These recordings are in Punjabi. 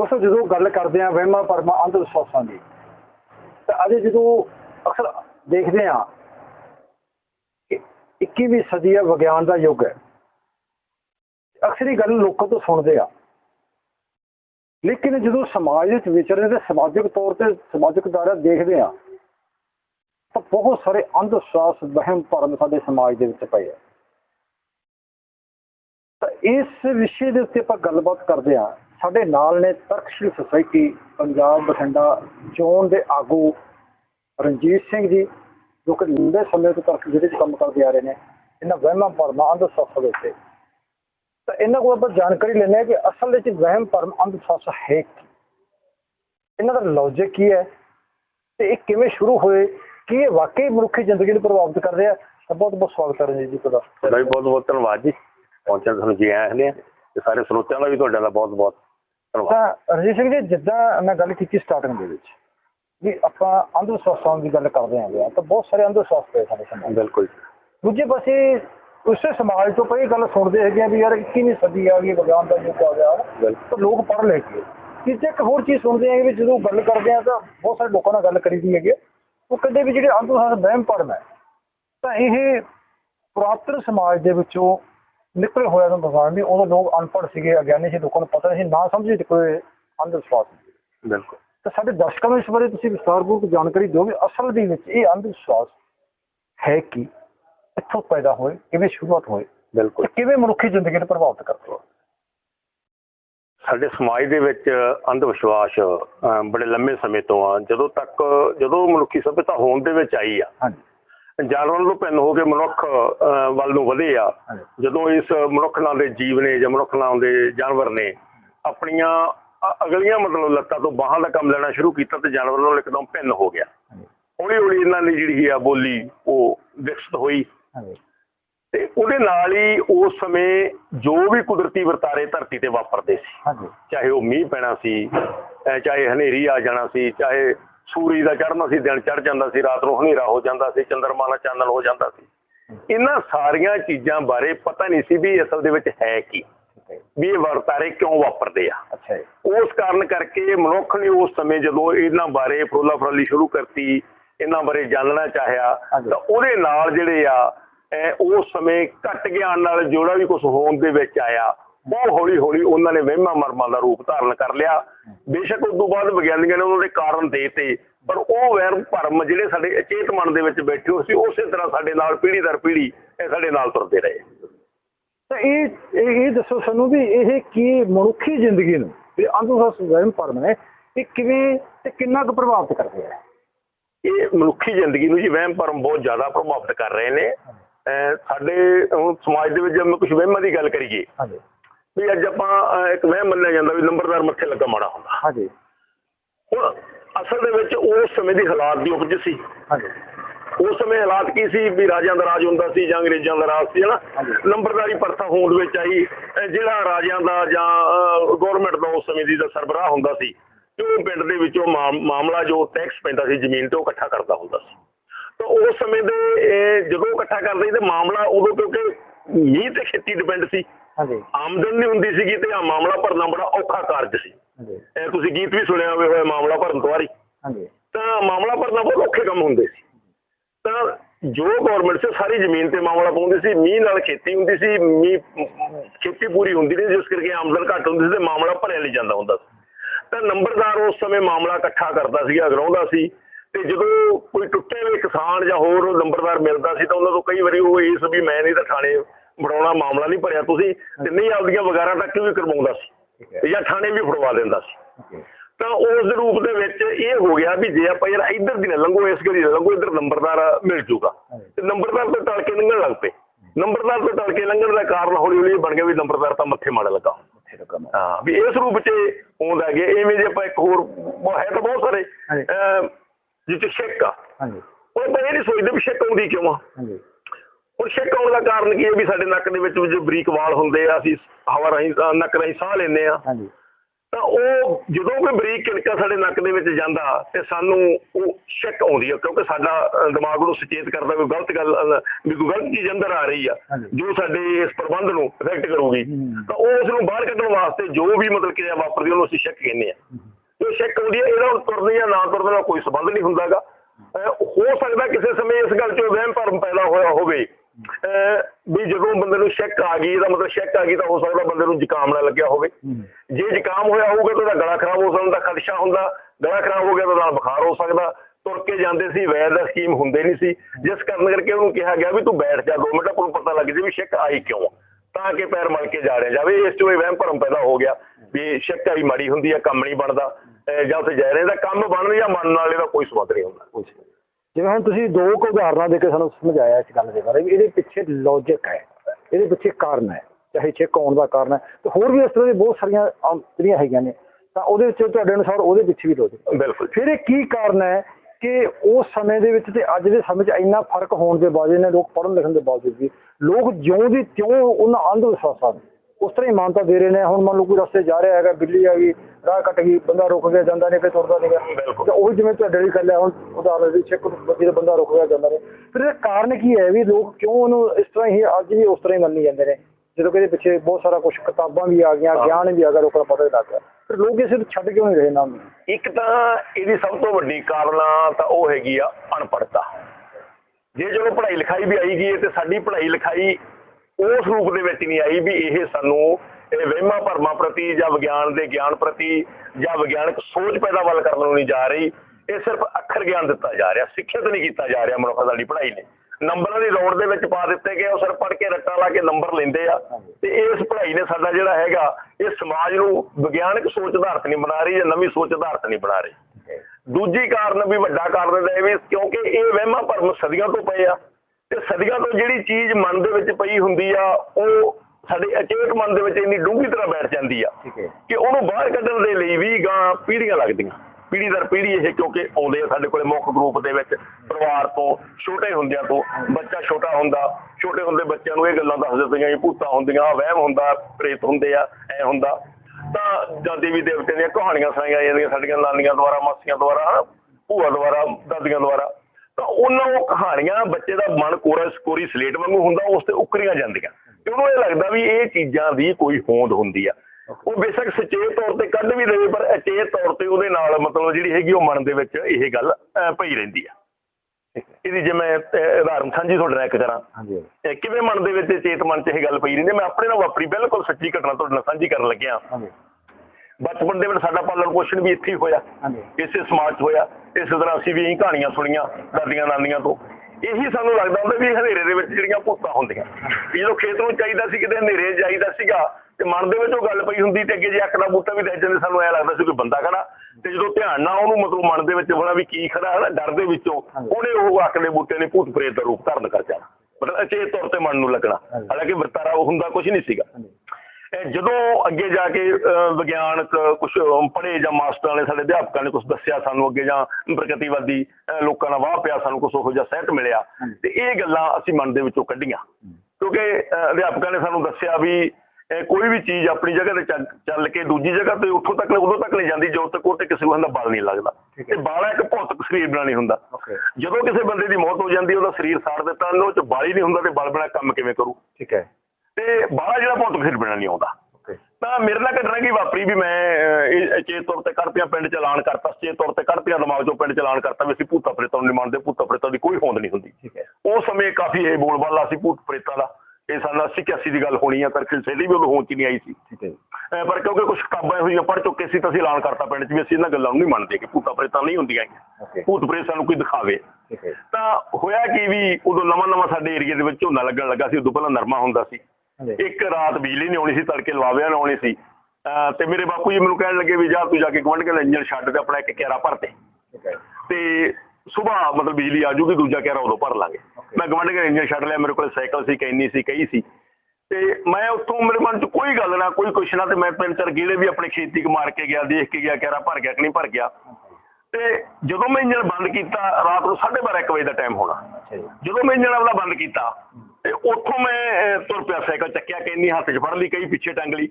ਦੋਸਤੋ ਜਦੋਂ ਗੱਲ ਕਰਦੇ ਆ ਵਹਿਮਾਂ ਭਰਮਾਂ, ਅੰਧ ਵਿਸ਼ਵਾਸਾਂ ਦੀ, ਤਾਂ ਅਜੇ ਜਦੋਂ ਅਕਸਰ ਦੇਖਦੇ ਆ ਕਿ 21ਵੀਂ ਸਦੀ ਹੈ, ਵਿਗਿਆਨ ਦਾ ਯੁੱਗ ਹੈ। ਅਕਸਰ ਇਹ ਗੱਲ ਲੋਕਾਂ ਤੋਂ ਸੁਣਦੇ ਆ ਲੇਕਿਨ ਜਦੋਂ ਸਮਾਜ ਵਿੱਚ ਵਿਚਰਦੇ ਤੇ ਸਮਾਜਿਕ ਤੌਰ ਤੇ ਸਮਾਜਿਕ ਦਾਇਰਾ ਦੇਖਦੇ ਆ ਤਾਂ ਬਹੁਤ ਸਾਰੇ ਅੰਧ ਵਿਸ਼ਵਾਸ, ਵਹਿਮ ਭਰਮ ਸਾਡੇ ਸਮਾਜ ਦੇ ਵਿੱਚ ਪਏ ਆ। ਤਾਂ ਇਸ ਵਿਸ਼ੇ ਦੇ ਉੱਤੇ ਆਪਾਂ ਗੱਲਬਾਤ ਕਰਦੇ ਆ ਸਾਡੇ ਨਾਲ ਨੇ ਤਰਕਸ਼ੀਲ ਸੁਸਾਇਟੀ, ਪੰਜਾਬ ਬਠਿੰਡਾ ਜ਼ੋਨ ਦੇ ਆਗੂ ਰਣਜੀਤ ਸਿੰਘ ਜੀ, ਜੋ ਕਿ ਲੰਬੇ ਸਮੇਂ ਤੋਂ ਤਰਕ ਜਿਹੜੇ 'ਚ ਕੰਮ ਕਰਦੇ ਆ ਰਹੇ ਨੇ, ਇਹਨਾਂ ਵਹਿਮਾਂ ਭਰਮਾਂ ਅੰਧ ਵਿਸ਼ਵਾਸਾਂ ਦੇ ਉੱਤੇ। ਤਾਂ ਇਹਨਾਂ ਕੋਲ ਆਪਾਂ ਜਾਣਕਾਰੀ ਲੈਂਦੇ ਹਾਂ ਕਿ ਅਸਲ ਵਿੱਚ ਵਹਿਮ ਭਰਮ ਅੰਧ ਵਿਸ਼ਵਾਸ ਹੈ ਕੀ? ਇਹਨਾਂ ਦਾ ਲੌਜਿਕ ਕੀ ਹੈ? ਤੇ ਇਹ ਕਿਵੇਂ ਸ਼ੁਰੂ ਹੋਏ? ਕੀ ਇਹ ਵਾਕਈ ਮਨੁੱਖੀ ਜ਼ਿੰਦਗੀ ਨੂੰ ਪ੍ਰਭਾਵਿਤ ਕਰਦੇ ਆ ਬਹੁਤ ਬਹੁਤ ਸਵਾਗਤ ਹੈ ਰਣਜੀਤ ਜੀ ਤੁਹਾਡਾ। ਤੁਹਾਡਾ ਵੀ ਬਹੁਤ ਬਹੁਤ ਧੰਨਵਾਦ ਜੀ। ਪਹੁੰਚਣ ਤੁਹਾਨੂੰ ਜੀ ਆਇਆਂ ਨੇ ਤੇ ਸਾਰੇ ਸਰੋਤਿਆਂ ਦਾ ਵੀ ਤੁਹਾਡਾ ਦਾ ਬਹੁਤ ਬਹੁਤ ਤਾਂ ਰਣਜੀਤ ਸਿੰਘ ਜੀ ਜਿੱਦਾਂ ਮੈਂ ਗੱਲ ਕੀਤੀ ਸਟਾਰਟਿੰਗ ਦੇ ਵਿੱਚ ਵੀ ਆਪਾਂ ਅੰਧ ਵਿਸ਼ਵਾਸਾਂ ਦੀ ਗੱਲ ਕਰਦੇ ਆਂਗੇ ਤਾਂ ਬਹੁਤ ਸਾਰੇ ਅੰਧ ਵਿਸ਼ਵਾਸ ਪਏ ਸਾਡੇ ਸਮਾਜ ਬਿਲਕੁਲ ਦੂਜੇ ਪਾਸੇ ਉਸੇ ਸਮਾਜ ਤੋਂ ਪਈ ਗੱਲ ਸੁਣਦੇ ਹੈਗੇ ਆ ਵੀ ਯਾਰ 21ਵੀਂ ਸਦੀ ਆ ਗਈ ਵਿਗਿਆਨ ਦਾ ਯੁੱਗ ਆ ਗਿਆ। ਤਾਂ ਲੋਕ ਪੜ੍ਹ ਲੈ ਕੇ। ਤੀਜੇ ਇੱਕ ਹੋਰ ਚੀਜ਼ ਸੁਣਦੇ ਆ ਵੀ ਜਦੋਂ ਗੱਲ ਕਰਦੇ ਆ ਤਾਂ ਬਹੁਤ ਸਾਰੇ ਲੋਕਾਂ ਨਾਲ ਗੱਲ ਕਰੀਦੀ ਹੈਗੀ। ਉਹ ਕਹਿੰਦੇ ਵੀ ਜਿਹੜੇ ਅੰਧ ਵਿਸ਼ਵਾਸ ਵਹਿਮ ਭਰਮ ਹੈ ਤਾਂ ਇਹ ਪੁਰਾਤਨ ਸਮਾਜ ਦੇ ਵਿੱਚੋਂ ਨਿਕਲ ਹੋਇਆ ਨੂੰ ਬਗਾਨ ਵੀ ਉਦੋਂ ਲੋਕ ਅਨਪੜ੍ਹ ਸੀਗੇ ਅਗਿਆਨੀ ਸੀ ਲੋਕਾਂ ਨੂੰ ਪਤਾ ਨਹੀਂ ਨਾ ਸਮਝੇ ਤੇ ਕੋਈ ਅੰਧ ਵਿਸ਼ਵਾਸ ਸੀ। ਬਿਲਕੁਲ। ਤਾਂ ਸਾਡੇ ਦਰਸ਼ਕਾਂ ਨੂੰ ਇਸ ਬਾਰੇ ਤੁਸੀਂ ਵਿਸਤਾਰਪੂਰਵਕ ਜਾਣਕਾਰੀ ਦਿਓ ਵੀ ਅਸਲ ਦੇ ਵਿੱਚ ਇਹ ਅੰਧ ਵਿਸ਼ਵਾਸ ਹੈ ਕੀ ਕਿੱਥੋਂ ਪੈਦਾ ਹੋਏ ਕਿਵੇਂ ਸ਼ੁਰੂਆਤ ਹੋਏ ਬਿਲਕੁਲ। ਕਿਵੇਂ ਮਨੁੱਖੀ ਜ਼ਿੰਦਗੀ ਨੂੰ ਪ੍ਰਭਾਵਿਤ ਕਰਦੇ ਸਾਡੇ ਸਮਾਜ ਦੇ ਵਿੱਚ ਅੰਧ ਵਿਸ਼ਵਾਸ ਬੜੇ ਲੰਮੇ ਸਮੇਂ ਤੋਂ ਆ ਜਦੋਂ ਤੱਕ ਜਦੋਂ ਮਨੁੱਖੀ ਸਭਿਅਤਾ ਹੋਂਦ ਦੇ ਵਿੱਚ ਆਈ ਆ ਹਾਂਜੀ। ਜਾਨਵਰਾਂ ਤੋਂ ਭਿੰਨ ਹੋ ਕੇ ਮਨੁੱਖ ਵੱਲ ਨੂੰ ਵਧੇ ਆ। ਜਦੋਂ ਇਸ ਮਨੁੱਖ ਨਾਂ ਦੇ ਜੀਵ ਨੇ ਜਾਂ ਮਨੁੱਖ ਨਾਂ ਦੇ ਜਾਨਵਰ ਨੇ ਆਪਣੀਆਂ ਅਗਲੀਆਂ ਮਤਲਬ ਲੱਤਾਂ ਤੋਂ ਬਾਹਾਂ ਦਾ ਕੰਮ ਲੈਣਾ ਸ਼ੁਰੂ ਕੀਤਾ ਤੇ ਜਾਨਵਰਾਂ ਨਾਲੋਂ ਇੱਕਦਮ ਭਿੰਨ ਹੋ ਗਿਆ। ਹੌਲੀ ਹੌਲੀ ਇਹਨਾਂ ਦੀ ਜਿਹੜੀ ਆ ਬੋਲੀ ਉਹ ਵਿਕਸਿਤ ਹੋਈ। ਤੇ ਉਹਦੇ ਨਾਲ ਹੀ ਉਸ ਸਮੇਂ ਜੋ ਵੀ ਕੁਦਰਤੀ ਵਰਤਾਰੇ ਧਰਤੀ ਤੇ ਵਾਪਰਦੇ ਸੀ। ਚਾਹੇ ਉਹ ਮੀਂਹ ਪੈਣਾ ਸੀ ਚਾਹੇ ਹਨੇਰੀ ਆ ਜਾਣਾ ਸੀ ਚਾਹੇ ਸੂਰਜ ਦਾ ਚੜ੍ਹਨਾ ਸੀ ਦਿਨ ਚੜ ਜਾਂਦਾ ਸੀ ਰਾਤ ਨੂੰ ਹਨੇਰਾ ਹੋ ਜਾਂਦਾ ਸੀ ਚੰਦਰਮਾ ਨਾਲ ਚਾਨਣ ਹੋ ਜਾਂਦਾ ਸੀ ਇਹਨਾਂ ਸਾਰੀਆਂ ਚੀਜ਼ਾਂ ਬਾਰੇ ਪਤਾ ਨਹੀਂ ਸੀ ਵੀ ਅਸਲ ਦੇ ਵਿੱਚ ਹੈ ਕੀ। ਵੀ ਇਹ ਵਰਤਾਰੇ ਕਿਉਂ ਵਾਪਰਦੇ ਆ ਅੱਛਾ ਉਸ ਕਾਰਨ ਕਰਕੇ ਮਨੁੱਖ ਨੇ ਉਸ ਸਮੇਂ ਜਦੋਂ ਇਹਨਾਂ ਬਾਰੇ ਫਰੋਲਾ ਫਰਾਲੀ ਸ਼ੁਰੂ ਕਰਤੀ ਇਹਨਾਂ ਬਾਰੇ ਜਾਣਨਾ ਚਾਹਿਆ। ਤਾਂ ਉਹਦੇ ਨਾਲ ਜਿਹੜੇ ਆ ਉਸ ਸਮੇਂ ਘੱਟ ਗਿਆਨ ਨਾਲ ਜਿਹੜਾ ਵੀ ਕੁਝ ਹੋਣ ਦੇ ਵਿੱਚ ਆਇਆ ਉਹ ਹੌਲੀ ਹੌਲੀ ਉਹਨਾਂ ਨੇ ਵਹਿਮਾਂ ਮਰਮਾਂ ਦਾ ਰੂਪ ਧਾਰਨ ਕਰ ਲਿਆ ਬੇਸ਼ੱਕ ਉਸ ਤੋਂ ਬਾਅਦ ਵਿਗਿਆਨੀਆਂ ਨੇ ਉਹਨਾਂ ਦੇ ਕਾਰਨ ਦੇਤੇ। ਪਰ ਉਹ ਵਹਿਮ ਭਰਮ ਜਿਹੜੇ ਸਾਡੇ ਅਚੇਤ ਮਨ ਦੇ ਵਿੱਚ ਬੈਠੇ ਹੋ ਸੀ ਉਸੇ ਤਰ੍ਹਾਂ ਸਾਡੇ ਨਾਲ ਪੀੜ੍ਹੀ ਦਰ ਪੀੜ੍ਹੀ ਇਹ ਸਾਡੇ ਨਾਲ ਤੁਰਦੇ ਰਹੇ। ਤਾਂ ਇਹ ਇਹ ਦੱਸੋ ਸਾਨੂੰ ਵੀ ਇਹ ਕੀ ਮਨੁੱਖੀ ਜ਼ਿੰਦਗੀ ਨੂੰ ਇਹ ਅੰਧ ਵਿਸ਼ਵਾਸ ਵਹਿਮ ਭਰਮ ਨੇ ਇਹ ਕਿਵੇਂ ਤੇ ਕਿੰਨਾ ਕੁ ਪ੍ਰਭਾਵਿਤ ਕਰਦੇ ਆ ਇਹ ਮਨੁੱਖੀ ਜ਼ਿੰਦਗੀ ਨੂੰ ਜੀ ਵਹਿਮ ਭਰਮ ਬਹੁਤ ਜ਼ਿਆਦਾ ਪ੍ਰਭਾਵਿਤ ਕਰ ਰਹੇ ਨੇ। ਸਾਡੇ ਸਮਾਜ ਦੇ ਵਿੱਚ ਜੇ ਮੈਂ ਕੁਝ ਵਹਿਮਾਂ ਦੀ ਗੱਲ ਕਰੀਏ ਹਾਂਜੀ। ਵੀ ਅੱਜ ਆਪਾਂ ਇੱਕ ਵਹਿਮ ਮੰਨਿਆ ਜਾਂਦਾ ਵੀ ਨੰਬਰਦਾਰ ਮੱਥੇ ਲੱਗਾ ਮਾੜਾ ਹੁੰਦਾ। ਹਾਂਜੀ। ਹੁਣ ਅਸਲ ਦੇ ਵਿੱਚ ਉਸ ਸਮੇਂ ਦੀ ਹਾਲਾਤ ਦੀ ਉਪਜ ਸੀ। ਹਾਂਜੀ। ਉਸ ਸਮੇਂ ਹਾਲਾਤ ਕੀ ਸੀ ਵੀ ਰਾਜਿਆਂ ਦਾ ਰਾਜ ਹੁੰਦਾ ਸੀ ਜਾਂ ਅੰਗਰੇਜ਼ਾਂ ਦਾ ਰਾਜ ਸੀ ਹਨਾ। ਨੰਬਰਦਾਰੀ ਪ੍ਰਥਾ ਹੋਂਦ ਵਿੱਚ ਆਈ ਜਿਹੜਾ ਰਾਜਿਆਂ ਦਾ ਜਾਂ ਗਵਰਨਮੈਂਟ ਦਾ ਉਸ ਸਮੇਂ ਦੀ ਦਾ ਸਰਬਰਾਹ ਹੁੰਦਾ ਸੀ। ਉਹ ਪਿੰਡ ਦੇ ਵਿੱਚੋਂ ਮਾਮ- ਮਾਮਲਾ ਜੋ ਟੈਕਸ ਪੈਂਦਾ ਸੀ ਜ਼ਮੀਨ ਤੇ ਉਹ ਇਕੱਠਾ ਕਰਦਾ ਹੁੰਦਾ ਸੀ। ਤਾਂ ਉਸ ਸਮੇਂ ਦੇ ਜਦੋਂ ਇਕੱਠਾ ਕਰਦੇ ਤੇ ਮਾਮਲਾ ਉਦੋਂ ਕਿਉਂਕਿ ਮੀਂਹ ਤੇ ਖੇਤੀ ਡਿਪੈਂਡ ਸੀ। ਹਾਂਜੀ। ਆਮਦਨ ਨਹੀਂ ਹੁੰਦੀ ਸੀਗੀ ਤੇ ਆ ਮਾਮਲਾ ਭਰਨਾ ਬੜਾ ਔਖਾ ਕਾਰਜ ਸੀ। ਹਾਂਜੀ। ਇਹ ਤੁਸੀਂ ਗੀਤ ਵੀ ਸੁਣਿਆ ਹੋਵੇ ਹੋਇਆ ਮਾਮਲਾ ਭਰਨ ਤੋਂ ਵਾਰੀ ਹਾਂਜੀ। ਤਾਂ ਮਾਮਲਾ ਭਰਨਾ ਬਹੁਤ ਔਖੇ ਕੰਮ ਹੁੰਦੇ ਸੀ। ਤਾਂ ਜੋ ਗਵਰਨਮੈਂਟ ਸੀ ਸਾਰੀ ਜ਼ਮੀਨ ਤੇ ਮਾਮਲਾ ਪਾਉਂਦੀ ਸੀ ਮੀਂਹ ਨਾਲ ਖੇਤੀ ਹੁੰਦੀ ਸੀ ਮੀਂਹ ਖੇਤੀ ਪੂਰੀ ਹੁੰਦੀ ਨਹੀਂ ਜਿਸ ਕਰਕੇ ਆਮਦਨ ਘੱਟ ਹੁੰਦੀ ਸੀ ਤੇ ਮਾਮਲਾ ਭਰਿਆ ਨਹੀਂ ਜਾਂਦਾ ਹੁੰਦਾ ਸੀ। ਤਾਂ ਨੰਬਰਦਾਰ ਉਸ ਸਮੇਂ ਮਾਮਲਾ ਇਕੱਠਾ ਕਰਦਾ ਸੀਗਾ ਅਗਰਾਉਂਦਾ ਸੀ ਤੇ ਜਦੋਂ ਕੋਈ ਟੁੱਟੇ ਹੋਏ ਕਿਸਾਨ ਜਾਂ ਹੋਰ ਨੰਬਰਦਾਰ ਮਿਲਦਾ ਸੀ ਤਾਂ ਉਹਨਾਂ ਤੋਂ ਕਈ ਵਾਰੀ ਉਹ ਇਸ ਵੀ ਮੈਂ ਨਹੀਂ ਤਾਂ ਥਾਣੇ ਫੜਾਉਣਾ ਮਾਮਲਾ ਨਹੀਂ ਭਰਿਆ ਤੁਸੀਂ ਤੇ ਨਹੀਂ ਆਪਦੀਆਂ ਵਗਾਰਾਂ ਤੱਕ ਵੀ ਕਰਵਾਉਂਦਾ ਸੀ। ਜਾਂ ਥਾਣੇ ਵੀ ਫੜਵਾ ਦਿੰਦਾ ਸੀ। ਤਾਂ ਉਸ ਰੂਪ ਦੇ ਵਿੱਚ ਇਹ ਹੋ ਗਿਆ ਵੀ ਜੇ ਆਪਾਂ ਯਾਰ ਇੱਧਰ ਦੀ ਨਾ ਲੰਘੋ ਇਸ ਗਲੀ ਨਾ ਲੰਘੋ ਇੱਧਰ ਨੰਬਰਦਾਰ ਮਿਲ ਜੂਗਾ। ਤੇ ਨੰਬਰਦਾਰ ਤੋਂ ਟਲ ਕੇ ਲੰਘਣ ਲੱਗ ਪਏ। ਨੰਬਰਦਾਰ ਤੋਂ ਟਲ ਕੇ ਲੰਘਣ ਦਾ ਕਾਰਨ ਹੌਲੀ ਹੌਲੀ ਬਣ ਗਿਆ ਵੀ ਨੰਬਰਦਾਰ ਤਾਂ ਮੱਥੇ ਮਾੜਾ ਲੱਗਾ। ਹਾਂ ਵੀ ਇਸ ਰੂਪ 'ਚ ਆਉਂਦਾ ਗਿਆ ਇਵੇਂ ਜੇ ਆਪਾਂ ਇੱਕ ਹੋਰ ਹੈ ਤਾਂ ਬਹੁਤ ਸਾਰੇ ਜਿੱਥੇ ਸ਼ੱਕ ਆ। ਹਾਂਜੀ। ਉਹ ਆਪਾਂ ਇਹ ਨਹੀਂ ਸੋਚਦੇ ਵੀ ਸ਼ੱਕ ਆਉਂਦੀ ਕਿਉਂ ਆ? ਹਾਂਜੀ। ਹੁਣ ਸ਼ੱਕ ਆਉਣ ਦਾ ਕਾਰਨ ਕੀ ਹੈ ਵੀ ਸਾਡੇ ਨੱਕ ਦੇ ਵਿੱਚ ਜੋ ਬਰੀਕ ਵਾਲ ਹੁੰਦੇ ਆ ਅਸੀਂ ਹਵਾ ਰਾਹੀਂ ਨੱਕ ਰਾਹੀਂ ਸਾਹ ਲੈਂਦੇ ਆ। ਹਾਂਜੀ। ਤਾਂ ਉਹ ਜਦੋਂ ਕੋਈ ਬਰੀਕ ਕਿਣਕਾ ਸਾਡੇ ਨੱਕ ਦੇ ਵਿੱਚ ਜਾਂਦਾ ਤੇ ਸਾਨੂੰ ਉਹ ਸ਼ੱਕ ਆਉਂਦੀ ਆ ਕਿਉਂਕਿ ਸਾਡਾ ਦਿਮਾਗ ਨੂੰ ਸੁਚੇਤ ਕਰਦਾ ਕੋਈ ਗਲਤ ਗੱਲ ਵੀ ਕੋਈ ਗਲਤ ਚੀਜ਼ ਅੰਦਰ ਆ ਰਹੀ ਆ। ਜੋ ਸਾਡੇ ਇਸ ਪ੍ਰਬੰਧ ਨੂੰ ਇਫੈਕਟ ਕਰੂਗੀ। ਤਾਂ ਉਹ ਉਸ ਨੂੰ ਬਾਹਰ ਕੱਢਣ ਵਾਸਤੇ ਜੋ ਵੀ ਮਤਲਬ ਕਿਰਿਆ ਵਾਪਰਦੀ ਉਹਨੂੰ ਅਸੀਂ ਸ਼ੱਕ ਕਹਿੰਦੇ ਆ। ਜੋ ਸ਼ੱਕ ਹੁੰਦੀ ਹੈ ਇਹਦਾ ਹੁਣ ਤੁਰਨ ਜਾਂ ਨਾ ਤੁਰਨ ਨਾਲ ਕੋਈ ਸੰਬੰਧ ਨਹੀਂ ਹੁੰਦਾਗਾ। ਹੋ ਸਕਦਾ ਕਿਸੇ ਸਮੇਂ ਇਸ ਗੱਲ 'ਚੋਂ ਵਹਿਮ ਭਰਮ ਪੈਦਾ ਹੋਇਆ ਹੋਵੇ। ਵੀ ਜਦੋਂ ਬੰਦੇ ਨੂੰ ਸ਼ੱਕ ਆ ਗਈ ਇਹਦਾ ਮਤਲਬ ਸ਼ੱਕ ਆ ਗਈ ਤਾਂ ਹੋ ਸਕਦਾ ਬੰਦੇ ਨੂੰ ਜ਼ੁਕਾਮ ਨਾ ਲੱਗਿਆ ਹੋਵੇ। ਜੇ ਜ਼ੁਕਾਮ ਹੋਇਆ ਹੋਊਗਾ ਤਾਂ ਉਹਦਾ ਗਲਾ ਖਰਾਬ ਹੋ ਸਕਦਾ ਖਦਸ਼ਾ ਹੁੰਦਾ। ਗਲਾ ਖਰਾਬ ਹੋ ਗਿਆ ਤਾਂ ਨਾਲ ਬੁਖਾਰ ਹੋ ਸਕਦਾ। ਤੁਰ ਕੇ ਜਾਂਦੇ ਸੀ ਵੈਦ ਦਾ ਸਕੀਮ ਹੁੰਦੇ ਨਹੀਂ ਸੀ। ਜਿਸ ਕਾਰਨ ਕਰਕੇ ਉਹਨੂੰ ਕਿਹਾ ਗਿਆ ਵੀ ਤੂੰ ਬੈਠ ਜਾ ਦੋ ਮਿੰਟ ਆਪਾਂ ਨੂੰ ਪਤਾ ਲੱਗ ਜੇ ਵੀ ਸ਼ੱਕ ਆਈ ਕਿਉਂ। ਤਾਂ ਕਿ ਪੈਰ ਮਲ ਕੇ ਜਾ ਰਿਹਾ ਜਾਵੇ। ਇਸ ਤੋਂ ਇਹ ਵਹਿਮ ਭਰਮ ਪੈਦਾ ਹੋ ਗਿਆ ਵੀ ਸ਼ੱਕ ਆਈ ਮਾੜੀ ਹੁੰਦੀ ਆ ਕੰਮ ਨਹੀਂ ਬਣਦਾ। ਜਾਂ ਉੱਥੇ ਜਾ ਰਹੇ ਦਾ ਕੰਮ ਬਣਨ ਜਾਂ ਮੰਨਣ ਵਾਲੇ ਦਾ ਕੋਈ ਸੰਬੰਧ ਨਹੀਂ ਹੁੰਦਾ। ਜਿਵੇਂ ਹੁਣ ਤੁਸੀਂ ਦੋ ਕੁ ਉਦਾਹਰਨਾਂ ਦੇ ਕੇ ਸਾਨੂੰ ਸਮਝਾਇਆ ਇਸ ਗੱਲ ਦੇ ਬਾਰੇ ਵੀ ਇਹਦੇ ਪਿੱਛੇ ਲੌਜੀਕ ਹੈ ਇਹਦੇ ਪਿੱਛੇ ਕਾਰਨ ਹੈ ਚਾਹੇ ਚੈੱਕ ਆਉਣ ਦਾ ਕਾਰਨ ਹੈ ਤੇ ਹੋਰ ਵੀ ਇਸ ਤਰ੍ਹਾਂ ਦੀ ਬਹੁਤ ਸਾਰੀਆਂ ਆਮ ਜਿਹੜੀਆਂ ਹੈਗੀਆਂ ਨੇ ਤਾਂ ਉਹਦੇ ਵਿੱਚ ਤੁਹਾਡੇ ਅਨੁਸਾਰ ਉਹਦੇ ਪਿੱਛੇ ਵੀ ਲੌਜੀਕ ਬਿਲਕੁਲ। ਫਿਰ ਇਹ ਕੀ ਕਾਰਨ ਹੈ ਕਿ ਉਸ ਸਮੇਂ ਦੇ ਵਿੱਚ ਤੇ ਅੱਜ ਦੇ ਸਮੇਂ 'ਚ ਇੰਨਾ ਫ਼ਰਕ ਹੋਣ ਦੇ ਬਾਵਜੂਦ ਨੇ ਲੋਕ ਪੜ੍ਹਨ ਲਿਖਣ ਦੇ ਬਾਵਜੂਦ ਵੀ ਲੋਕ ਜਿਉਂ ਦੀ ਤਿਉਂ ਉਹਨਾਂ ਅੰਧ ਵਿਸ਼ਵਾਸਾਂ ਨੂੰ ਉਸ ਤਰ੍ਹਾਂ ਹੀ ਮਾਨਤਾ ਦੇ ਰਹੇ ਨੇ। ਹੁਣ ਮੰਨ ਲਓ ਕੋਈ ਰਸਤੇ ਜਾ ਰਿਹਾ ਹੈਗਾ ਬਿੱਲੀ ਆ ਗਈ ਰਾਹ ਕੱਟ ਗਈ ਬੰਦਾ ਰੁਕ ਗਿਆ ਜਾਂਦਾ ਨਹੀਂ ਫਿਰ ਤੁਰਦਾ ਨਹੀਂ ਬਿਲਕੁਲ। ਤੇ ਉਹ ਜਿਵੇਂ ਤੁਹਾਡੇ ਲਈ ਗੱਲ ਹੈ ਹੁਣ ਉਦਾਹਰਨ ਦੀ ਚੈੱਕ ਜਿਹੜਾ ਬੰਦਾ ਰੁਕ ਗਿਆ ਜਾਂਦਾ ਨਹੀਂ। ਫਿਰ ਇਹਦਾ ਕਾਰਨ ਕੀ ਹੈ ਵੀ ਲੋਕ ਕਿਉਂ ਉਹਨੂੰ ਇਸ ਤਰ੍ਹਾਂ ਹੀ ਅੱਜ ਵੀ ਉਸ ਤਰ੍ਹਾਂ ਹੀ ਮੰਨੀ ਜਾਂਦੇ ਨੇ? ਜਦੋਂ ਕਿ ਇਹਦੇ ਪਿੱਛੇ ਬਹੁਤ ਸਾਰਾ ਕੁਝ ਕਿਤਾਬਾਂ ਵੀ ਆ ਗਈਆਂ ਗਿਆਨ ਵੀ ਆ ਗਿਆ ਲੋਕਾਂ ਨੂੰ ਪਤਾ ਲੱਗ ਗਿਆ। ਫਿਰ ਲੋਕ ਇਸ ਨੂੰ ਛੱਡ ਕਿਉਂ ਨਹੀਂ ਰਹੇ ਨਾ ਇੱਕ ਤਾਂ ਇਹਦੀ ਸਭ ਤੋਂ ਵੱਡੀ ਕਾਰਨ ਆ ਤਾਂ ਉਹ ਹੈਗੀ ਆ ਅਨਪੜ੍ਹਤਾ। ਜੇ ਜਦੋਂ ਪੜ੍ਹਾਈ ਲਿਖਾਈ ਵੀ ਆਈ ਗਈ ਹੈ ਤੇ ਸਾਡੀ ਪੜ੍ਹਾਈ ਲਿਖਾਈ ਉਸ ਰੂਪ ਦੇ ਵਿੱਚ ਨਹੀਂ ਆਈ ਵੀ ਇਹ ਸਾਨੂੰ ਇਹ ਵਹਿਮਾਂ ਭਰਮਾਂ ਪ੍ਰਤੀ ਜਾਂ ਵਿਗਿਆਨ ਦੇ ਗਿਆਨ ਪ੍ਰਤੀ ਜਾਂ ਵਿਗਿਆਨਕ ਸੋਚ ਪੈਦਾ ਵੱਲ ਕਰਨ ਨੂੰ ਨਹੀਂ ਜਾ ਰਹੀ, ਇਹ ਸਿਰਫ ਅੱਖਰ ਗਿਆਨ ਦਿੱਤਾ ਜਾ ਰਿਹਾ, ਸਿੱਖਿਅਤ ਨਹੀਂ ਕੀਤਾ ਜਾ ਰਿਹਾ ਮਨੁੱਖ ਸਾਡੀ ਪੜ੍ਹਾਈ ਨੇ ਨੰਬਰਾਂ ਦੀ ਦੌੜ ਦੇ ਵਿੱਚ ਪਾ ਦਿੱਤੇ ਗਏ, ਉਹ ਸਿਰ ਪੜ੍ਹ ਕੇ ਰੱਟਾ ਲਾ ਕੇ ਨੰਬਰ ਲੈਂਦੇ ਆ। ਤੇ ਇਸ ਪੜ੍ਹਾਈ ਨੇ ਸਾਡਾ ਜਿਹੜਾ ਹੈਗਾ, ਇਹ ਸਮਾਜ ਨੂੰ ਵਿਗਿਆਨਕ ਸੋਚ ਆਧਾਰਿਤ ਨਹੀਂ ਬਣਾ ਰਹੀ ਜਾਂ ਨਵੀਂ ਸੋਚ ਆਧਾਰਿਤ ਨਹੀਂ ਬਣਾ ਰਹੀ। ਦੂਜੀ ਕਾਰਨ ਵੀ ਵੱਡਾ ਕਾਰਨ ਇਹ ਵੀ, ਕਿਉਂਕਿ ਇਹ ਵਹਿਮਾਂ ਭਰਮ ਸਦੀਆਂ ਤੋਂ ਪਏ ਆ। ਤੇ ਸਦੀਆਂ ਤੋਂ ਜਿਹੜੀ ਚੀਜ਼ ਮਨ ਦੇ ਵਿੱਚ ਪਈ ਹੁੰਦੀ ਆ, ਉਹ ਸਾਡੇ ਅਚੇਤ ਮਨ ਦੇ ਵਿੱਚ ਇੰਨੀ ਡੂੰਘੀ ਤਰ੍ਹਾਂ ਬੈਠ ਜਾਂਦੀ ਆ ਕਿ ਉਹਨੂੰ ਬਾਹਰ ਕੱਢਣ ਦੇ ਲਈ ਵੀ ਗਾਂ ਪੀੜ੍ਹੀਆਂ ਲੱਗਦੀਆਂ। ਪੀੜ੍ਹੀ ਦਰ ਪੀੜ੍ਹੀ ਇਹ ਕਿਉਂਕਿ ਆਉਂਦੇ ਆ ਸਾਡੇ ਕੋਲੇ ਮੁੱਖ ਗਰੁੱਪ ਦੇ ਵਿੱਚ ਪਰਿਵਾਰ ਤੋਂ ਛੋਟੇ ਹੁੰਦਿਆਂ ਤੋਂ ਬੱਚਾ ਛੋਟਾ ਹੁੰਦਾ ਛੋਟੇ ਹੁੰਦੇ ਬੱਚਿਆਂ ਨੂੰ ਇਹ ਗੱਲਾਂ ਦੱਸ ਦਿੱਤੀਆਂ ਵੀ ਭੂਤਾਂ ਹੁੰਦੀਆਂ ਵਹਿਮ ਹੁੰਦਾ ਪ੍ਰੇਤ ਹੁੰਦੇ ਆ ਐ ਹੁੰਦਾ। ਤਾਂ ਜਾਂ ਦੇਵੀ ਦੇਵਤੇ ਦੀਆਂ ਕਹਾਣੀਆਂ ਸੁਣਾਈਆਂ ਜਾਂਦੀਆਂ ਸਾਡੀਆਂ ਨਾਨੀਆਂ ਦੁਆਰਾ ਮਾਸੀਆਂ ਦੁਆਰਾ ਹਨਾ, ਭੂਆ ਦੁਆਰਾ ਦਾਦੀਆਂ ਦੁਆਰਾ। ਤਾਂ ਉਹਨਾਂ ਉਹ ਕਹਾਣੀਆਂ ਬੱਚੇ ਦਾ ਮਨ ਕੋਰਾ ਕੋਰੀ ਸਲੇਟ ਵਾਂਗੂ ਹੁੰਦਾ ਉਸ ਤੇ ਉਕਰੀਆਂ ਜਾਂਦੀਆਂ। ਤੇ ਉਹਨੂੰ ਇਹ ਲੱਗਦਾ ਵੀ ਇਹ ਚੀਜ਼ਾਂ ਦੀ ਕੋਈ ਹੋਂਦ ਹੁੰਦੀ ਆ। ਉਹ ਬੇਸ਼ੱਕ ਸੁਚੇਤ ਤੌਰ ਤੇ ਕੱਢ ਵੀ ਦੇਵੇ ਪਰ ਅਚੇਤ ਤੌਰ ਤੇ ਉਹਦੇ ਨਾਲ ਮਤਲਬ ਜਿਹੜੀ ਹੈਗੀ ਉਹ ਮਨ ਦੇ ਵਿੱਚ ਇਹ ਗੱਲ ਪਈ ਰਹਿੰਦੀ ਆ। ਇਹਦੀ ਜੇ ਮੈਂ ਉਦਾਹਰਨ ਸਾਂਝੀ ਤੁਹਾਡੇ ਨਾਲ ਇੱਕ ਕਰਾਂ। ਕਿਵੇਂ ਮਨ ਦੇ ਵਿੱਚ ਚੇਤ ਮਨ 'ਚ ਇਹ ਗੱਲ ਪਈ ਰਹਿੰਦੀ ਹੈ? ਮੈਂ ਆਪਣੇ ਨਾਲ ਵਾਪਰੀ ਬਿਲਕੁਲ ਸੱਚੀ ਘਟਨਾ ਤੁਹਾਡੇ ਨਾਲ ਸਾਂਝੀ ਕਰਨ ਲੱਗਿਆ। ਬਚਪਨ ਦੇ ਵਿੱਚ ਸਾਡਾ ਪਾਲਣ ਪੋਸ਼ਣ ਵੀ ਇੱਥੇ ਹੀ ਹੋਇਆ। ਇਸੇ ਸਮਾਜ 'ਚ ਹੋਇਆ। ਇਸੇ ਤਰ੍ਹਾਂ ਅਸੀਂ ਵੀ ਇਹੀ ਕਹਾਣੀਆਂ ਸੁਣੀਆਂ ਦਾਦੀਆਂ ਨਾਨੀਆਂ ਤੋਂ। ਇਹੀ ਸਾਨੂੰ ਲੱਗਦਾ ਹੁੰਦਾ ਵੀ ਹਨੇਰੇ ਦੇ ਵਿੱਚ ਜਿਹੜੀਆਂ ਭੂਤਾਂ ਹੁੰਦੀਆਂ। ਵੀ ਜਦੋਂ ਖੇਤ ਨੂੰ ਚਾਹੀਦਾ ਸੀ ਕਿਤੇ ਹਨੇਰੇ ਜਾਈਦਾ ਸੀਗਾ ਤੇ ਮਨ ਦੇ ਵਿੱਚ ਉਹ ਗੱਲ ਪਈ ਹੁੰਦੀ ਤੇ ਅੱਗੇ ਜੇ ਅੱਖ ਦਾ ਬੂਟਾ ਵੀ ਦੇਖ ਜਾਂਦੇ ਸਾਨੂੰ ਐ ਲੱਗਦਾ ਸੀ ਕੋਈ ਬੰਦਾ ਖੜਾ। ਤੇ ਜਦੋਂ ਧਿਆਨ ਨਾਲ ਉਹਨੂੰ ਮਤਲਬ ਮਨ ਦੇ ਵਿੱਚ ਹੋਣਾ ਵੀ ਕੀ ਖੜਾ ਹੈ ਨਾ ਡਰ ਦੇ ਵਿੱਚੋਂ ਉਹਨੇ ਉਹ ਅੱਖ ਦੇ ਬੂਟੇ ਨੇ ਭੂਤ ਪ੍ਰੇਤ ਦਾ ਰੂਪ ਧਾਰਨ ਕਰ ਜਾਣਾ। ਮਤਲਬ ਅਚੇਤ ਤੌਰ ਤੇ ਮਨ ਨੂੰ ਲੱਗਣਾ। ਹਾਲਾਂਕਿ ਵਰਤਾਰਾ ਉਹ ਹੁੰਦਾ ਕੁਝ ਨਹੀਂ ਸੀਗਾ। ਜਦੋਂ ਅੱਗੇ ਜਾ ਕੇ ਵਿਗਿਆਨਕ ਕੁਝ ਪੜ੍ਹੇ ਜਾਂ ਮਾਸਟਰਾਂ ਨੇ ਸਾਡੇ ਅਧਿਆਪਕਾਂ ਨੇ ਕੁਝ ਦੱਸਿਆ ਸਾਨੂੰ ਅੱਗੇ ਜਾਂ ਪ੍ਰਗਤੀਵਾਦੀ ਲੋਕਾਂ ਨਾਲ ਵਾਹ ਪਿਆ ਸਾਨੂੰ ਕੁਝ ਉਹੋ ਜਿਹਾ ਸਹਿਤ ਮਿਲਿਆ ਤੇ ਇਹ ਗੱਲਾਂ ਅਸੀਂ ਮਨ ਦੇ ਵਿੱਚੋਂ ਕੱਢੀਆਂ। ਕਿਉਂਕਿ ਅਧਿਆਪਕਾਂ ਨੇ ਸਾਨੂੰ ਦੱਸਿਆ ਵੀ ਕੋਈ ਵੀ ਚੀਜ਼ ਆਪਣੀ ਜਗ੍ਹਾ ਤੇ ਚੱਲ- ਕੇ ਦੂਜੀ ਜਗ੍ਹਾ ਤੇ ਉੱਥੋਂ ਤੱਕ ਉਦੋਂ ਤੱਕ ਨਹੀਂ ਜਾਂਦੀ ਜਦੋਂ ਤੱਕ ਉਹ ਤੇ ਕਿਸੇ ਨੂੰ ਦਾ ਬਲ ਨਹੀਂ ਲੱਗਦਾ। ਤੇ ਬਾਲਾ ਇੱਕ ਭੌਤਿਕ ਸਰੀਰ ਬਣਾ ਨਹੀਂ ਹੁੰਦਾ। ਜਦੋਂ ਕਿਸੇ ਬੰਦੇ ਦੀ ਮੌਤ ਹੋ ਜਾਂਦੀ ਉਹਦਾ ਸਰੀਰ ਸਾੜ ਦਿੱਤਾ ਉਹਦੇ ਚ ਬਲ ਹੀ ਨਹੀਂ ਹੁੰਦਾ ਤੇ ਬਲ ਬਿਨਾ ਕੰਮ ਕਿਵੇਂ ਕਰੂ? ਠੀਕ ਹੈ। ਤੇ ਬਾਹਲਾ ਜਿਹੜਾ ਭੌਤਿਕ ਸਰੀਰ ਬਣਾ ਨਹੀਂ ਆਉਂਦਾ। ਤਾਂ ਮੇਰੇ ਨਾਲ ਘਟਨਾ ਕੀ ਵਾਪਰੀ ਵੀ ਮੈਂ ਇਹ ਚੇਤ ਤੌਰ ਤੇ ਕੱਢਤੀਆਂ ਪਿੰਡ ਚ ਐਲਾਨ ਕਰਤਾ। ਚੇਤ ਤੌਰ ਤੇ ਕੱਢਤੀਆਂ ਦਿਮਾਗ ਚੋਂ ਪਿੰਡ ਚ ਐਲਾਨ ਕਰਤਾ ਵੀ ਅਸੀਂ ਭੂਤਾ ਪ੍ਰੇਤਾਂ ਨੂੰ ਨਹੀਂ ਮੰਨਦੇ ਭੂਤਾ ਪ੍ਰੇਤਾਂ ਦੀ ਕੋਈ ਹੋਂਦ ਨਹੀਂ ਹੁੰਦੀ। ਉਸ ਸਮੇਂ ਕਾਫੀ ਇਹ ਬੋਲਬਾਲਾ ਸੀ ਭੂਤ ਪ੍ਰੇਤਾਂ ਦਾ। ਇਹ ਸਾਲ 80 81 ਦੀ ਗੱਲ ਹੋਣੀ ਆ ਪਰ ਖਿਲਸੇਲੀ ਵੀ ਉਦੋਂ ਹੋਂਦ ਚ ਨਹੀਂ ਆਈ ਸੀ। ਪਰ ਕਿਉਂਕਿ ਕੁਝ ਕਿਤਾਬਾਂ ਇਹੋ ਜਿਹੀਆਂ ਪੜ੍ਹ ਚੁੱਕੇ ਸੀ ਤਾਂ ਅਸੀਂ ਐਲਾਨ ਕਰਤਾ ਪਿੰਡ ਚ ਵੀ ਅਸੀਂ ਇਹਨਾਂ ਗੱਲਾਂ ਨੂੰ ਨਹੀਂ ਮੰਨਦੇ ਕਿ ਭੂਤਾ ਪ੍ਰੇਤਾਂ ਨਹੀਂ ਹੁੰਦੀਆਂ ਭੂਤ ਪ੍ਰੇਤ ਸਾਨੂੰ ਕੋਈ ਦਿਖਾਵੇ। ਤਾਂ ਹੋਇਆ ਕੀ ਵੀ ਉਦੋਂ ਨਵਾਂ ਨਵਾਂ ਸਾਡੇ ਏਰੀਆ ਦੇ ਵਿੱਚ ਝੋਨਾ ਲੱਗਣ ਲੱਗਾ ਸੀ ਉਦੋਂ ਪਹਿਲਾਂ ਨਰਮਾ ਹੁੰਦਾ ਸੀ। ਇੱਕ ਰਾਤ ਬਿਜਲੀ ਨਹੀਂ ਆਉਣੀ ਸੀ ਤੜਕੇ ਲਵਾਵਿਆਂ ਆਉਣੀ ਸੀ। ਤੇ ਮੇਰੇ ਬਾਪੂ ਜੀ ਮੈਨੂੰ ਕਹਿਣ ਲੱਗੇ ਵੀ ਜਾ ਤੂੰ ਜਾ ਕੇ ਗਵੰਡ ਕੇ ਇੰਜਨ ਛੱਡ ਤੇ ਆਪਣਾ ਇੱਕ ਕਿਆਰਾ ਭਰ ਦੇ ਤੇ ਸਵੇਰ ਮਤਲਬ ਬਿਜਲੀ ਆ ਜੂਗੀ ਦੂਜਾ ਕਿਆਰਾ ਉਦੋਂ ਭਰ ਲਾਂਗੇ। ਮੈਂ ਗਵੰਡ ਕੇ ਇੰਜਨ ਛੱਡ ਲਿਆ ਮੇਰੇ ਕੋਲ ਸਾਈਕਲ ਸੀ ਕੈਨੀ ਸੀ ਕਈ ਸੀ। ਤੇ ਮੈਂ ਉੱਥੋਂ ਮੇਰੇ ਮਨ 'ਚ ਕੋਈ ਗੱਲ ਨਾ ਕੋਈ ਕੁਛ ਨਾ ਤੇ ਮੈਂ ਤਿੰਨ ਚਾਰ ਗੇੜੇ ਵੀ ਆਪਣੇ ਖੇਤੀ ਕੁ ਮਾਰ ਕੇ ਗਿਆ ਦੇਖ ਕੇ ਗਿਆ ਕਿਆਰਾ ਭਰ ਗਿਆ ਕਿ ਨਹੀਂ ਭਰ ਗਿਆ। ਤੇ ਜਦੋਂ ਮੈਂ ਇੰਜਨ ਬੰਦ ਕੀਤਾ ਰਾਤ ਨੂੰ 12:30 1 ਵਜੇ ਦਾ ਟਾਈਮ ਹੋਣਾ। ਜਦੋਂ ਮੈਂ ਇੰਜਣ ਆਪਣਾ ਬੰਦ ਕੀਤਾ ਤੇ ਉੱਥੋਂ ਮੈਂ ਤੁਰ ਪਿਆ ਸਾਈਕਲ ਚੱਕਿਆ ਕੈਨੀ ਹੱਥ 'ਚ ਫੜ ਲਈ ਕਈ ਪਿੱਛੇ ਟੰਗ ਲਈ।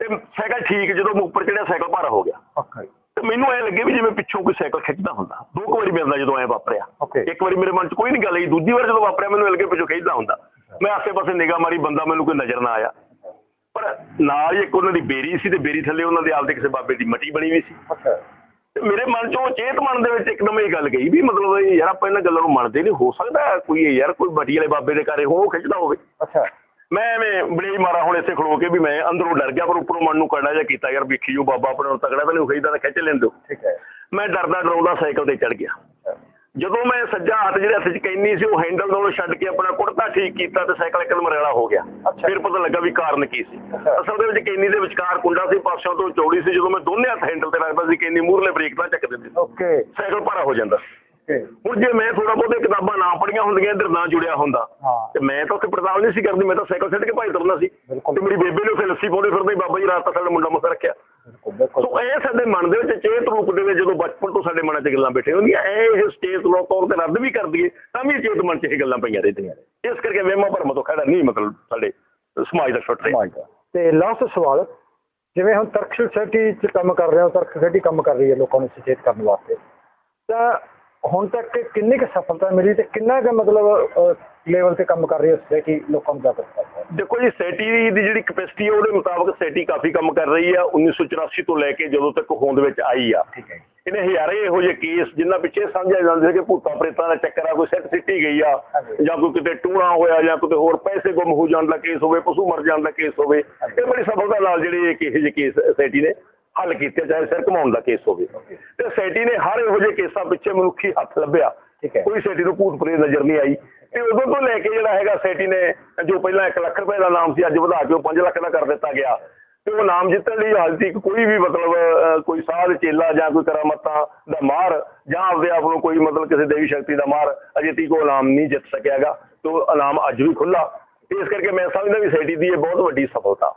ਤੇ ਸਾਈਕਲ ਠੀਕ ਜਦੋਂ ਮੈਂ ਉੱਪਰ ਚੜਿਆ ਸਾਈਕਲ ਭਾਰਾ ਹੋ ਗਿਆ। ਓਕੇ ਤੇ ਮੈਨੂੰ ਐ ਲੱਗੇ ਵੀ ਜਿਵੇਂ ਪਿੱਛੋਂ ਕੋਈ ਸਾਈਕਲ ਖਿੱਚਦਾ ਹੁੰਦਾ। ਦੋ ਕੁ ਵਾਰੀ ਮੇਰੇ ਨਾਲ ਜਦੋਂ ਐ ਵਾਪਰਿਆ. ਇੱਕ ਵਾਰੀ ਮੇਰੇ ਮਨ 'ਚ ਕੋਈ ਨਹੀਂ ਗੱਲ ਆਈ ਦੂਜੀ ਵਾਰ ਜਦੋਂ ਵਾਪਰਿਆ ਮੈਨੂੰ ਲੱਗੇ ਪਿੱਛੋਂ ਖਿੱਚਦਾ ਹੁੰਦਾ। ਮੈਂ ਆਸੇ-ਪਾਸੇ ਨਿਗਾਹ ਮਾਰੀ ਬੰਦਾ ਮੈਨੂੰ ਕੋਈ ਨਜ਼ਰ ਨਾ ਆਇਆ। ਪਰ ਨਾਲ ਹੀ ਇੱਕ ਉਹਨਾਂ ਦੀ ਬੇਰੀ ਸੀ ਤੇ ਬੇਰੀ ਥੱਲੇ ਉਹਨਾਂ ਦੇ ਆਪਦੇ ਕਿਸੇ ਬਾਬੇ ਦੀ ਮਟੀ ਬਣੀ ਵੀ ਸੀ। ਅੱਛਾ। ਤੇ ਮੇਰੇ ਮਨ 'ਚੋਂ ਚੇਤ ਮਨ ਦੇ ਵਿੱਚ ਇੱਕਦਮ ਇਹ ਗੱਲ ਗਈ ਵੀ ਮਤਲਬ ਇਹ ਯਾਰ ਆਪਾਂ ਇਹਨਾਂ ਗੱਲਾਂ ਨੂੰ ਮੰਨਦੇ ਨਹੀਂ ਹੋ ਸਕਦਾ ਕੋਈ ਇਹ ਯਾਰ ਕੋਈ ਮਟੀ ਵਾਲੇ ਬਾਬੇ ਦੇ ਘਰੇ ਹੋ ਖਿੱਚਦਾ ਹੋਵੇ। ਅੱਛਾ। ਮੈਂ ਐਵੇਂ ਬੜੇ ਹੀ ਮਾਰਾ ਹੁਣ ਇੱਥੇ ਖਲੋ ਕੇ ਵੀ ਮੈਂ ਅੰਦਰੋਂ ਡਰ ਗਿਆ ਪਰ ਉੱਪਰੋਂ ਮਨ ਨੂੰ ਕੜਾ ਜਿਹਾ ਕੀਤਾ ਯਾਰ ਵੇਖੀ ਜੋ ਬਾਬਾ ਆਪਣੇ ਨੂੰ ਤਗੜਾ ਤਾਂ ਨਹੀਂ ਖਿੱਚਦਾ ਤਾਂ ਖਿੱਚ ਲੈਣ ਦਿਓ। ਠੀਕ ਹੈ। ਮੈਂ ਡਰਦਾ ਡਰਾਉਂਦਾ ਸਾਈਕਲ ਤੇ ਚੜ ਗਿਆ। ਜਦੋਂ ਮੈਂ ਸੱਜਾ ਹੱਥ ਜਿਹੜੇ ਹੱਥ 'ਚ ਕੈਨੀ ਸੀ ਉਹ ਹੈਂਡਲ ਨਾਲੋਂ ਛੱਡ ਕੇ ਆਪਣਾ ਕੁੜਤਾ ਠੀਕ ਕੀਤਾ ਤੇ ਸਾਈਕਲ ਇੱਕਦਮ ਮਰਿਆਲਾ ਹੋ ਗਿਆ। ਫਿਰ ਪਤਾ ਲੱਗਾ ਵੀ ਕਾਰਨ ਕੀ ਸੀ। ਅਸਲ ਦੇ ਵਿੱਚ ਕੈਨੀ ਦੇ ਵਿਚਕਾਰ ਕੁੰਡਾ ਸੀ ਪਾਸਿਓਂ ਤੋਂ ਚੌੜੀ ਸੀ। ਜਦੋਂ ਮੈਂ ਦੋਨੇ ਹੱਥ ਹੈਂਡਲ ਤੇ ਰੱਖਦਾ ਸੀ ਕੈਨੀ ਮੂਹਰਲੇ ਬ੍ਰੇਕ ਨਾਲ ਚੱਕ ਦਿੰਦੀ ਓਕੇ। ਸਾਈਕਲ ਭਾਰਾ ਹੋ ਜਾਂਦਾ। ਹੁਣ ਜੇ ਮੈਂ ਥੋੜਾ ਬਹੁਤੇ ਕਿਤਾਬਾਂ ਨਾ ਪੜੀਆਂ ਹੁੰਦੀਆਂ ਇੱਧਰ ਨਾ ਜੁੜਿਆ ਹੁੰਦਾ। ਤੇ ਮੈਂ ਤਾਂ ਉੱਥੇ ਪੜਤਾਲ ਨਹੀਂ ਸੀ ਕਰਦੀ ਮੈਂ ਤਾਂ ਸਾਈਕਲ ਛੱਡ ਕੇ ਭਾਈ ਤੁਰਨਾ ਸੀ। ਤੇ ਮੇਰੀ ਬੇਬੇ ਨੇ ਉੱਥੇ ਲੱਸੀ ਪਾਉਂਦੇ ਫਿਰਦੇ ਬਾਬਾ ਜੀ ਰਾਤ ਤੱਕ ਸਾਡਾ ਮੁੰਡਾ ਮੁੱਸਾ ਰੱਖਿਆ। ਸੋ ਇਹ ਸਾਡੇ ਮਨ ਦੇ ਵਿੱਚ ਚੇਤ ਰੂਪ ਦੇ ਵਿੱਚ ਜਦੋਂ ਬਚਪਨ ਤੋਂ ਸਾਡੇ ਮਨਾਂ 'ਚ ਗੱਲਾਂ ਬੈਠੇ ਹੁੰਦੀਆਂ ਇਹ ਸਟੇਜ ਤੋਂ ਤੌਰ ਤੇ ਰੱਦ ਵੀ ਕਰ ਦਈਏ ਤਾਂ ਵੀ ਚੇਤ ਮਨ 'ਚ ਇਹ ਗੱਲਾਂ ਪਈਆਂ ਰਹਿੰਦੀਆਂ ਇਸ ਕਰਕੇ ਵਹਿਮਾਂ ਭਰਮਾਂ ਤੋਂ ਖੜਾ ਨਹੀਂ ਮਤਲਬ ਸਾਡੇ ਸਮਾਜ ਦਾ ਛੁੱਟ ਰਿਹਾ। ਤੇ ਲਾਸਟ ਸਵਾਲ ਜਿਵੇਂ ਹੁਣ ਤਰਕ ਸੋਸਾਇਟੀ ਚ ਕੰਮ ਕਰ ਰਹੇ ਹੋ ਤਰਕ ਸੋਸਾਇਟੀ ਕੰਮ ਕਰ ਰਹੀ ਹੈ ਲੋਕਾਂ ਨੂੰ ਸੁਚੇਤ ਕਰਨ ਵਾਸਤੇ ਤਾਂ ਹੁਣ ਤੱਕ ਕਿੰਨੀ ਕੁ ਸਫਲਤਾ ਮਿਲੀ ਤੇ ਕਿੰਨਾ ਕੁ ਮਤਲਬ ਲੈਵਲ ਤੇ ਕੰਮ ਕਰ ਰਹੀ ਹੈ ਸੋਸਾਇਟੀ ਲੋਕਾਂ ਨੂੰ ਜਾਗਰੂਕ ਕਰਦਾ ਹੈ। ਦੇਖੋ ਜੀ ਸੈਟੀ ਦੀ ਜਿਹੜੀ ਕਪੈਸਿਟੀ ਹੈ ਉਹਦੇ ਮੁਤਾਬਕ ਸੈਟੀ ਕਾਫੀ ਕੰਮ ਕਰ ਰਹੀ ਆ 1984 ਤੋਂ ਲੈ ਕੇ ਜਦੋਂ ਤੱਕ ਹੋਂਦ ਵਿੱਚ ਆਈ ਆ। ਠੀਕ ਹੈ ਇਹਨੇ ਹਜ਼ਾਰੇ ਇਹੋ ਜਿਹੇ ਕੇਸ ਜਿੰਨਾ ਪਿੱਛੇ ਸਮਝਿਆ ਜਾਂਦੇ ਸੀ ਕਿ ਭੂਤਾਂ ਪ੍ਰੇਤਾਂ ਦਾ ਚੱਕਰ ਆ ਕੋਈ ਸੱਟ ਸਿੱਟੀ ਗਈ ਆ। ਜਾਂ ਕੋਈ ਕਿਤੇ ਟੂਣਾ ਹੋਇਆ ਜਾਂ ਕਿਤੇ ਹੋਰ ਪੈਸੇ ਗੁੰਮ ਹੋ ਜਾਣ ਦਾ ਕੇਸ ਹੋਵੇ ਪਸ਼ੂ ਮਰ ਜਾਣ ਦਾ ਕੇਸ ਹੋਵੇ ਇਹ ਬੜੀ ਸਫਲਤਾ ਨਾਲ ਜਿਹੜੇ ਇਹ ਜਿਹੇ ਕੇਸ ਸੈਟੀ ਨੇ ਹੱਲ ਕੀਤੇ ਚਾਹੇ ਸਿਰ ਘਮਾਉਣ ਦਾ ਕੇਸ ਹੋਵੇ। ਤੇ ਸੈਟੀ ਨੇ ਹਰ ਇਹੋ ਜਿਹੇ ਕੇਸਾਂ ਪਿੱਛੇ ਮਨੁੱਖੀ ਹੱਥ ਲੱਭਿਆ। ਹੈ। ਕੋਈ ਸੈਟੀ ਨੂੰ ਭੂਤ ਪ੍ਰੇਤ ਨਜ਼ਰ ਨਹੀਂ ਆਈ। ਤੇ ਉਦੋਂ ਤੋਂ ਲੈ ਕੇ ਜਿਹੜਾ ਹੈਗਾ ਸੈਟੀ ਨੇ, ਜੋ ਪਹਿਲਾਂ 1 ਲੱਖ ਰੁਪਏ ਦਾ ਨਾਮ ਸੀ, ਅੱਜ ਵਧਾ ਕੇ ਉਹ 5 ਲੱਖ ਦਾ ਕਰ ਦਿੱਤਾ ਗਿਆ। ਤੇ ਉਹ ਨਾਮ ਜਿੱਤਣ ਲਈ ਹਾਲ ਤੱਕ ਕੋਈ ਵੀ ਮਤਲਬ ਕੋਈ ਸਾਧ ਚੇਲਾ ਜਾਂ ਕੋਈ ਕਰਾਮਤਾਂ ਦਾ ਮਾਰ ਜਾਂ ਆਪਦੇ ਆਪ ਨੂੰ ਕੋਈ ਮਤਲਬ ਕਿਸੇ ਦੇਵੀ ਸ਼ਕਤੀ ਦਾ ਮਾਰ ਅਜੇ ਤੱਕ ਉਹ ਨਾਮ ਨਹੀਂ ਜਿੱਤ ਸਕਿਆਗਾ। ਤੇ ਉਹ ਇਨਾਮ ਅੱਜ ਵੀ ਖੁੱਲਾ ਇਸ ਕਰਕੇ ਮੈਂ ਸਮਝਦਾ ਵੀ ਸੈਟੀ ਦੀ ਇਹ ਬਹੁਤ ਵੱਡੀ ਸਫਲਤਾ।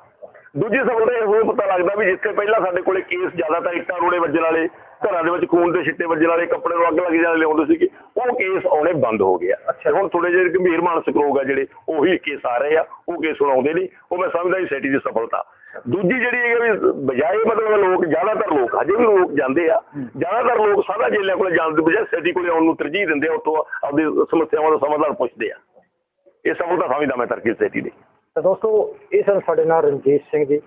ਦੂਜੀ ਸਫਲਤਾ ਇਹ ਹੋਰ ਪਤਾ ਲੱਗਦਾ ਵੀ ਜਿੱਥੇ ਪਹਿਲਾਂ ਸਾਡੇ ਕੋਲੇ ਕੇਸ ਜ਼ਿਆਦਾਤਰ ਇੱਟਾਂ ਰੋੜੇ ਵੱਜਣ ਵਾਲੇ ਘਰਾਂ ਦੇ ਵਿੱਚ ਖੂਨ ਦੇ ਛਿੱਟੇ ਵੱਜਣ ਵਾਲੇ ਕੱਪੜੇ ਨੂੰ ਅੱਗ ਲੱਗ ਜਾਣ ਵਾਲੇ ਆਉਂਦੇ ਸੀਗੇ ਉਹ ਕੇਸ ਆਉਣੇ ਬੰਦ ਹੋ ਗਏ ਆ। ਤੇ ਹੁਣ ਥੋੜੇ ਜਿਹੇ ਗੰਭੀਰ ਮਾਨਸਿਕ ਰੋਗ ਆ ਜਿਹੜੇ ਉਹੀ ਕੇਸ ਆ ਰਹੇ ਆ ਉਹ ਕੇਸ ਹੁਣ ਆਉਂਦੇ ਨਹੀਂ ਉਹ ਮੈਂ ਸਮਝਦਾ ਵੀ ਸੈਟੀ ਦੀ ਸਫਲਤਾ। ਦੂਜੀ ਜਿਹੜੀ ਹੈ ਵੀ ਬਜਾਏ ਮਤਲਬ ਲੋਕ ਜ਼ਿਆਦਾਤਰ ਲੋਕ ਹਜੇ ਵੀ ਲੋਕ ਜਾਂਦੇ ਆ ਜ਼ਿਆਦਾਤਰ ਲੋਕ ਸਾਦਾ ਜੇਲਿਆਂ ਕੋਲੇ ਜਾਣ ਦੇ ਬਜਾਏ ਸੈਟੀ ਕੋਲੇ ਆਉਣ ਨੂੰ ਤਰਜੀਹ ਦਿੰਦੇ ਆ ਉੱਥੋਂ ਆਪਦੀ ਸਮੱਸਿਆਵਾਂ ਦਾ ਸਮਾਧਾਨ ਪੁੱਛਦੇ ਆ। ਇਹ ਸਫਲਤਾ ਸਮਝਦਾ ਮੈਂ ਤਰਕੀਬ ਸੈਟੀ ਦੀ। ਤਾਂ ਦੋਸਤੋ, ਇਹ ਸਨ ਸਾਡੇ ਨਾਲ ਰਣਜੀਤ ਸਿੰਘ ਜੀ,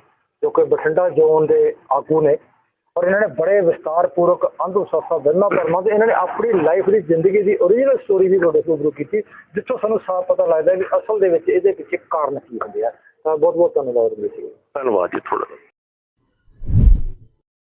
ਜੋ ਕਿ ਬਠਿੰਡਾ ਜ਼ੋਨ ਦੇ ਆਗੂ ਨੇ ਔਰ ਇਹਨਾਂ ਨੇ ਬੜੇ ਵਿਸਤਾਰ ਪੂਰਵਕ ਅੰਧ ਵਿਸ਼ਵਾਸਾਂ ਵਹਿਮਾਂ ਭਰਮਾਂ ਤੇ ਇਹਨਾਂ ਨੇ ਆਪਣੀ ਲਾਈਫ ਦੀ ਜ਼ਿੰਦਗੀ ਦੀ ਓਰੀਜਨਲ ਸਟੋਰੀ ਵੀ ਤੁਹਾਡੇ ਕੋਲ ਕੀਤੀ, ਜਿੱਥੋਂ ਸਾਨੂੰ ਸਾਫ਼ ਪਤਾ ਲੱਗਦਾ ਹੈ ਵੀ ਅਸਲ ਦੇ ਵਿੱਚ ਇਹਦੇ ਪਿੱਛੇ ਕਾਰਨ ਕੀ ਹੁੰਦੇ ਆ। ਤਾਂ ਬਹੁਤ ਬਹੁਤ ਧੰਨਵਾਦ ਰਣਜੀਤ ਸਿੰਘ ਧੰਨਵਾਦ ਜੀ, ਤੁਹਾਡਾ।